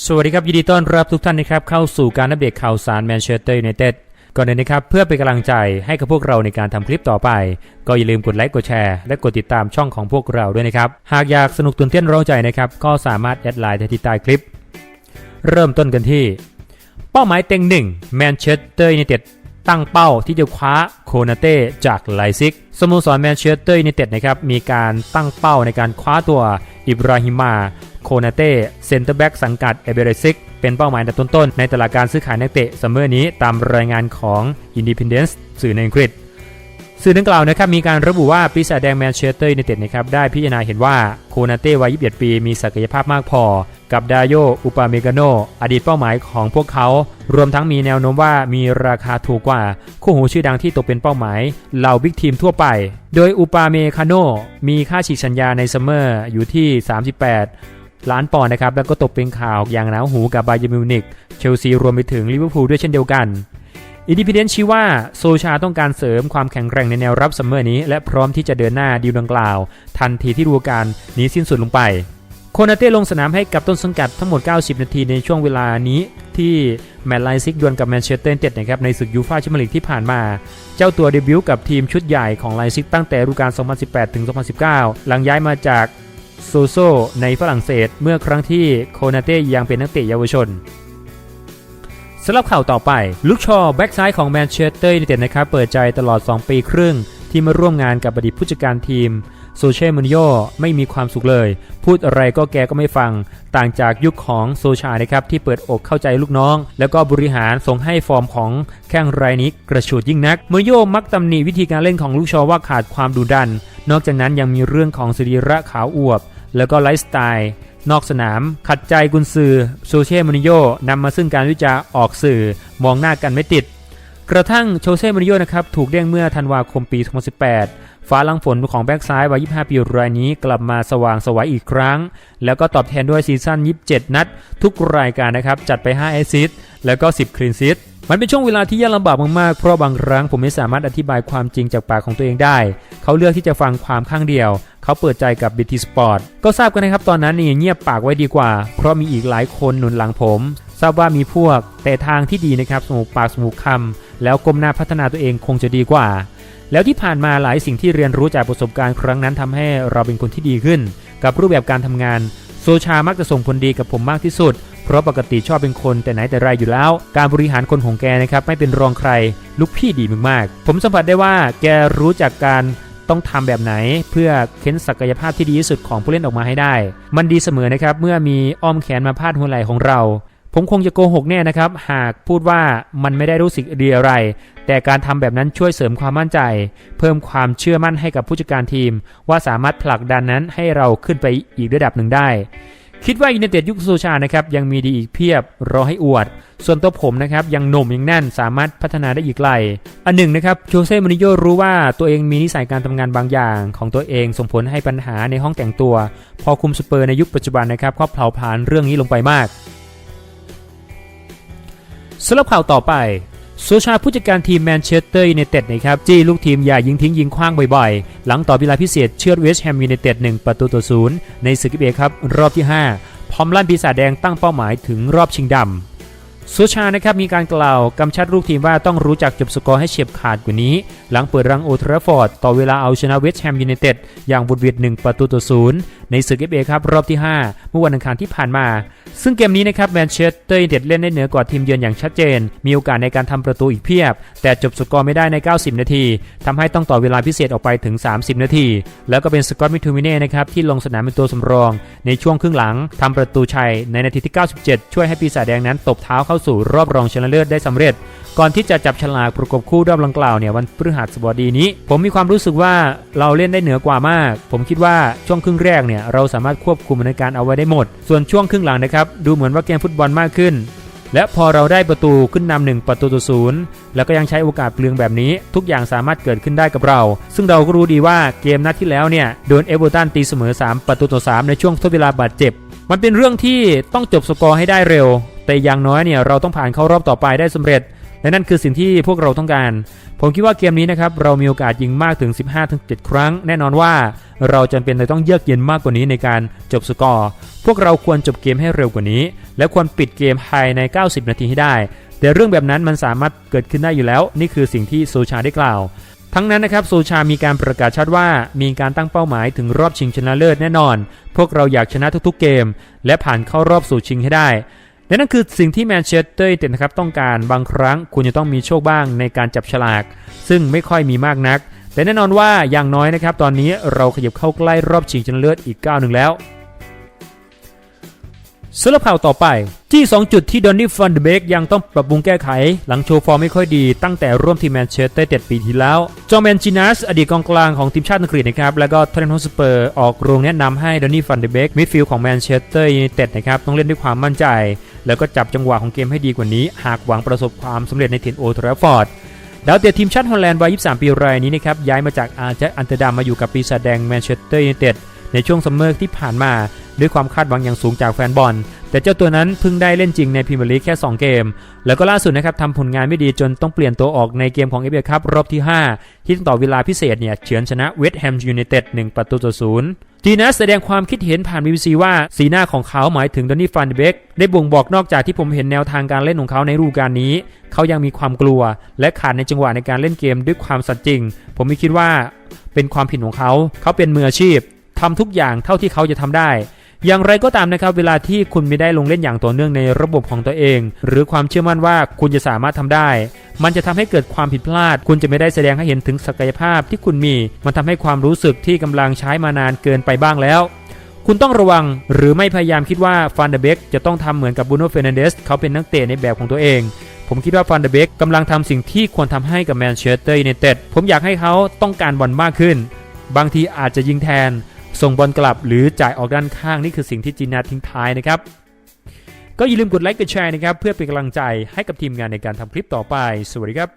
สวัสดีครับ ยินดีต้อนรับทุกท่านนะครับเข้าสู่การอัปเดตข่าวสารแมนเชสเตอร์ยูไนเต็ดก่อนอื่นนะครับเพื่อเป็นกำลังใจให้กับพวกเราในการทำคลิปต่อไป ก็อย่าลืมกดไลค์กดแชร์และกดติดตามช่องของพวกเราด้วยนะครับ หากอยากสนุกตื่นเต้นร้าใจนะครับก็สามารถแอดไลน์ที่ใต้คลิป เริ่มต้นกันที่ เป้าหมายเต็งหนึ่งแมนเชสเตอร์ยูไนเต็ดตั้งเป้าที่จะคว้าโคนาเต้จากไลซิกสโมสรแมนเชสเตอร์ยูไนเต็ดนะครับมีการตั้งเป้าในการคว้าตัว อิบราฮิมา โคนาเต้เซนเตอร์แบ็กสังกัดเอเบเรซิก เป็นเป้าหมายในต้นๆ ในตลาดการซื้อขายนักเตะซัมเมอร์นี้ตามรายงานของ Independence สื่อในอังกฤษ สื่อดังกล่าวนะครับมีการระบุว่าปีศาจแดงแมนเชสเตอร์ยูไนเต็ดนะครับได้พิจารณาเห็นว่าโคนาเต้วัย 21 ปี มีศักยภาพมากพอ กับดาโยอุปาเมกาโนอดีตเป้าหมายของพวกเขา รวมทั้งมีแนวโน้มว่ามีราคาถูกกว่า คู่หูชื่อดังที่ตกเป็นเป้าหมายเหล่าบิ๊กทีมทั่วไป โดยอุปาเมคาโนมีค่าฉีกสัญญาในซัมเมอร์อยู่ที่ 38 ล้านปอนด์นะครับ แล้วก็ตกเป็นข่าวอย่างหนาหูกับบาเยร์มิวนิกเชลซีรวมไปถึงลิเวอร์พูลด้วยเช่นเดียวกันอินดิพเดนชี้ว่าโซชาต้องการเสริมความแข็งแกร่งในแนวรับซัมเมอร์นี้ และพร้อมที่จะเดินหน้าดีลดังกล่าว ทันทีที่ฤดูกาลนี้สิ้นสุดลงไป โคนาเต้ลงสนามให้กับต้นสังกัดทั้งหมด 90 นาทีในช่วงเวลานี้ที่แมตต์ไลซิกดวลกับแมนเชสเตอร์ยูไนเต็ดนะครับในศึกยูฟ่าแชมเปี้ยนลีกที่ผ่านมา เจ้าตัวเดบิวต์กับทีมชุดใหญ่ของไลซิกตั้งแต่ฤดูกาล 2018 ถึง 2019 หลังย้ายมาจากโซโซในฝรั่งเศสเมื่อครั้งที่โคนาเต้ยังเป็นนักเตะเยาวชนสำหรับข่าวต่อไป ลุกชอแบ็กซ้ายของแมนเชสเตอร์ยูไนเต็ดนะครับเปิดใจตลอด 2 ปีครึ่งที่มาร่วมงานกับอดีตผู้จัดการทีม โซเชมูนิโยไม่มีความสุขเลย พูดอะไรก็แกก็ไม่ฟัง ต่างจากยุคของโซชานะครับที่เปิดอกเข้าใจลูกน้อง แล้วก็บริหารส่งให้ฟอร์มของแข้งรายนี้กระฉูดยิ่งนักมูนิโยมักตำหนิวิธีการเล่นของลูกชอว่าขาดความดุดัน นอกจากนั้นยังมีเรื่องของสรีระขาวอวบ แล้วก็ไลฟ์สไตล์นอกสนามขัดใจกุนซือโซเชมูนิโยนำมาซึ่งการวิจารณ์ออกสื่อมองหน้ากันไม่ติด กระทั่งโชเซ่มูนิโยนะครับถูกเด้งเมื่อธันวาคมปี 2018 ฟ้าลังฝนของแบ็กซ้ายวัย 25 ปีรายนี้กลับมาสว่างสวัยอีกครั้ง แล้วก็ตอบแทนด้วยซีซั่น 27 นัด ทุกรายการนะครับ จัดไป 5 แอสซิสต์แล้วก็ 10 คลีนซิสมันเป็นช่วงเวลาที่ยากลำบากมากๆ เพราะบางครั้งผมไม่สามารถอธิบายความจริงจากปากของตัวเองได้ เขาเลือกที่จะฟังความข้างเดียว เขาเปิดใจกับ BT Sport ก็ทราบกันนะครับตอนนั้นนี่เงียบปากไว้ดีกว่า เพราะมีอีกหลายคนหนุนหลังผม ทราบว่ามีพวกแต่ทางที่ดีนะครับสมูกปากสมูกคำ แล้วก้มหน้าพัฒนาตัวเองคงจะดีกว่า แล้วที่ผ่านมาหลายสิ่งที่เรียนรู้จากประสบการณ์ครั้งนั้นทำให้เราเป็นคนที่ดีขึ้น กับรูปแบบการทำงาน โซชามักจะส่งผลดีกับผมมากที่สุด เพราะปกติชอบเป็นคนแต่ไหนแต่ไรอยู่แล้ว การบริหารคนของแกนะครับไม่เป็นรองใคร ลูกพี่ดีมากๆ ผมสัมผัสได้ว่าแกรู้จักการต้องทำแบบไหนเพื่อเค้นศักยภาพที่ดีที่สุดของผู้เล่นออกมาให้ได้ มันดีเสมอนะครับเมื่อมีอ้อมแขนมาพาดหัวไหล่ของเรา ผมคงจะโกหกแน่นะครับ หากพูดว่ามันไม่ได้รู้สึกดีอะไร แต่การทำแบบนั้นช่วยเสริมความมั่นใจ เพิ่มความเชื่อมั่นให้กับผู้จัดการทีม ว่าสามารถผลักดันนั้นให้เราขึ้นไปอีกระดับหนึ่งได้ คิดว่ายูไนเต็ดยุคโซชานะครับยังมีดีอีกเพียบรอให้อวด ส่วนตัวผมนะครับยังหนุ่มยังแน่นสามารถพัฒนาได้อีกไกล อันหนึ่งนะครับโจเซ่มูริโญ่รู้ว่าตัวเองมีนิสัยการทำงานบางอย่าง ของตัวเองส่งผลให้ปัญหาในห้องแต่งตัว พอคุมสเปอร์ในยุคปัจจุบันนะครับก็เผาผลาญเรื่องนี้ลงไปมาก สำหรับข่าวต่อไปโซชาผู้จัดการทีมแมนเชสเตอร์ยูไนเต็ดนะครับจี้ลูกทีมอย่ายิงทิ้งยิงคว้างบ่อยๆ หลังต่อเวลาพิเศษเชือดเวสต์แฮมยูไนเต็ด1ประตูต่อศูนย์ในศึกเอครับรอบที่ 5 พร้อมลั่นปีศาจแดงตั้งเป้าหมายถึงรอบชิงดำโซชานะครับมีการกล่าวกำชัดลูกทีมว่าต้องรู้จักจบสกอร์ให้เฉียบขาดกว่านี้ หลังเปิดรังโอทราฟอร์ดต่อเวลาเอาชนะเวสต์แฮมยูไนเต็ดอย่างบุดหวิด1ประตูต่อศูนย์ ในศึกเอครับรอบที่ 5 เมื่อวันอังคารที่ผ่านมา ซึ่งเกมนี้นะครับแมนเชสเตอร์ยูไนเต็ดเล่นได้เหนือกว่าทีมเยือนอย่างชัดเจน มีโอกาสในการทำประตูอีกเพียบ แต่จบสกอร์ไม่ได้ใน 90 นาทีทำให้ต้องต่อเวลาพิเศษออกไปถึง 30 นาที แล้วก็เป็นสกอตมิทูมิเน่นะครับที่ลงสนามเป็นตัวสำรอง ในช่วงครึ่งหลังทำประตูชัยในนาทีที่ 97 ช่วยให้ปีศาจแดงนั้นตบเท้าเข้าสู่รอบรองชนะเลิศได้สำเร็จ ก่อนที่จะจับฉลากประกบคู่รอบดังกล่าวเนี่ยวันพฤหัสบดีนี้ ผมมีความรู้สึกว่าเราเล่นได้เหนือกว่ามาก ผมคิดว่าช่วงครึ่งแรกเนี่ยเราสามารถควบคุมในการเอาไว้ได้หมด ส่วนช่วงครึ่งหลังนะครับดูเหมือนว่าเกมฟุตบอลมากขึ้น และพอเราได้ประตูขึ้นนำหนึ่งประตูต่อศูนย์แล้วก็ยังใช้โอกาสเปลืองแบบนี้ ทุกอย่างสามารถเกิดขึ้นได้กับเรา ซึ่งเราก็รู้ดีว่าเกมนัดที่แล้วเนี่ยโดนเอเวอร์ตันตีเสมอ 3 ประตูต่อ3ในช่วงทดเวลาบาดเจ็บ มันเป็นเรื่องที่ต้องจบสกอร์ให้ได้เร็ว แต่อย่างน้อยเนี่ยเราต้องผ่านเข้ารอบต่อไปได้สำเร็จ และนั่นคือสิ่งที่พวกเราต้องการ ผมคิดว่าเกมนี้นะครับเรามีโอกาสยิงมากถึง 15-7 ครั้ง แน่นอนว่าเราจำเป็นจะต้องเยือกเย็นมากกว่านี้ในการจบสกอร์ พวกเราควรจบเกมให้เร็วกว่านี้ และควรปิดเกมภายใน 90 นาทีให้ได้ แต่เรื่องแบบนั้นมันสามารถเกิดขึ้นได้อยู่แล้ว นี่คือสิ่งที่โซชาได้กล่าว ทั้งนั้นนะครับโซชามีการประกาศชัดว่า มีการตั้งเป้าหมายถึงรอบชิงชนะเลิศแน่นอน พวกเราอยากชนะทุกๆเกม และผ่านเข้ารอบสู่ชิงให้ได้ และนั่นคือสิ่งที่แมนเชสเตอร์ยูไนเต็ดนะครับต้องการบางครั้งคุณจะต้องมีโชคบ้างในการจับฉลาก ซึ่งไม่ค่อยมีมากนัก แต่แน่นอนว่าอย่างน้อยนะครับตอนนี้เราขยับเข้าใกล้รอบชิงชนะเลิศอีกก้าวหนึ่งแล้วสำหรับข่าวต่อไป ที่2จุดที่ดอนนี่ฟันเดเบกยังต้องปรับปรุงแก้ไข หลังโชว์ฟอร์มไม่ค่อยดีตั้งแต่ร่วมทีมแมนเชสเตอร์ยูไนเต็ดปีที่แล้ว จอแมนจินัสอดีตกองกลางของทีมชาติอังกฤษนะครับ แล้วก็ทอตเทนฮอสเปอร์ออกโรงแนะนำให้ดอนนี่ฟันเดเบกมิดฟิลด์ของแมนเชสเตอร์ยูไนเต็ดนะครับ ต้องเล่นด้วยความมั่นใจ แล้วก็จับจังหวะของเกมให้ดีกว่านี้ หากหวังประสบความสำเร็จในทีมโอทราฟฟอร์ดดาวเตะทีมชาติฮอลแลนด์วัย 23 ปีรายนี้นะครับย้ายมาจากอาร์เจอันเตอร์ดัมมาอยู่กับปีศาจแดงแมนเชสเตอร์ยูไนเต็ดในช่วงซัมเมอร์ที่ผ่านมา ด้วยความคาดหวังอย่างสูงจากแฟนบอล แต่เจ้าตัวนั้นเพิ่งได้เล่นจริงในพรีเมียร์ลีกแค่ 2 เกม แล้วก็ล่าสุดนะครับทำผลงานไม่ดีจนต้องเปลี่ยนตัวออกในเกมของเอฟเอคัพรอบที่ 5 ที่ต้องต่อเวลาพิเศษเนี่ยเฉือนชนะเวสต์แฮมยูไนเต็ด1ประตูต่อศูนย์จีนัสแสดงความคิดเห็นผ่าน BBC ว่าสีหน้าของเขาหมายถึงดอนนี่ฟันเบกได้บ่งบอกนอกจากที่ผมเห็นแนวทางการเล่นของเขาในฤดูกาลนี้ เขายังมีความกลัว และขาดในจังหวะในการเล่นเกมด้วยความสัตย์จริง ผมไม่คิดว่าเป็นความผิดของเขา เขาเป็นมืออาชีพทำทุกอย่างเท่าที่เขาจะทำได้ อย่างไรก็ตามนะครับเวลาที่คุณไม่ได้ลงเล่นอย่างต่อเนื่องในระบบของตัวเอง หรือความเชื่อมั่นว่าคุณจะสามารถทำได้ มันจะทำให้เกิดความผิดพลาด คุณจะไม่ได้แสดงให้เห็นถึงศักยภาพที่คุณมี มันทำให้ความรู้สึกที่กำลังใช้มานานเกินไปบ้างแล้วคุณต้องระวังหรือไม่พยายามคิดว่าฟันเดเบกจะต้องทำเหมือนกับบูโนเฟรนันเดสเขาเป็นนักเตะในแบบของตัวเอง ผมคิดว่าฟันเดเบกกำลังทำสิ่งที่ควรทำให้กับแมนเชสเตอร์ยูไนเต็ดผมอยากให้เขาต้องการบอลมากขึ้น บางทีอาจจะยิงแทน ส่งบอลกลับหรือจ่ายออกด้านข้างนี่คือสิ่งที่จีนาทิ้งท้ายนะครับ ก็อย่าลืมกดไลค์กดแชร์นะครับ เพื่อเป็นกำลังใจให้กับทีมงานในการทำคลิปต่อไป สวัสดีครับ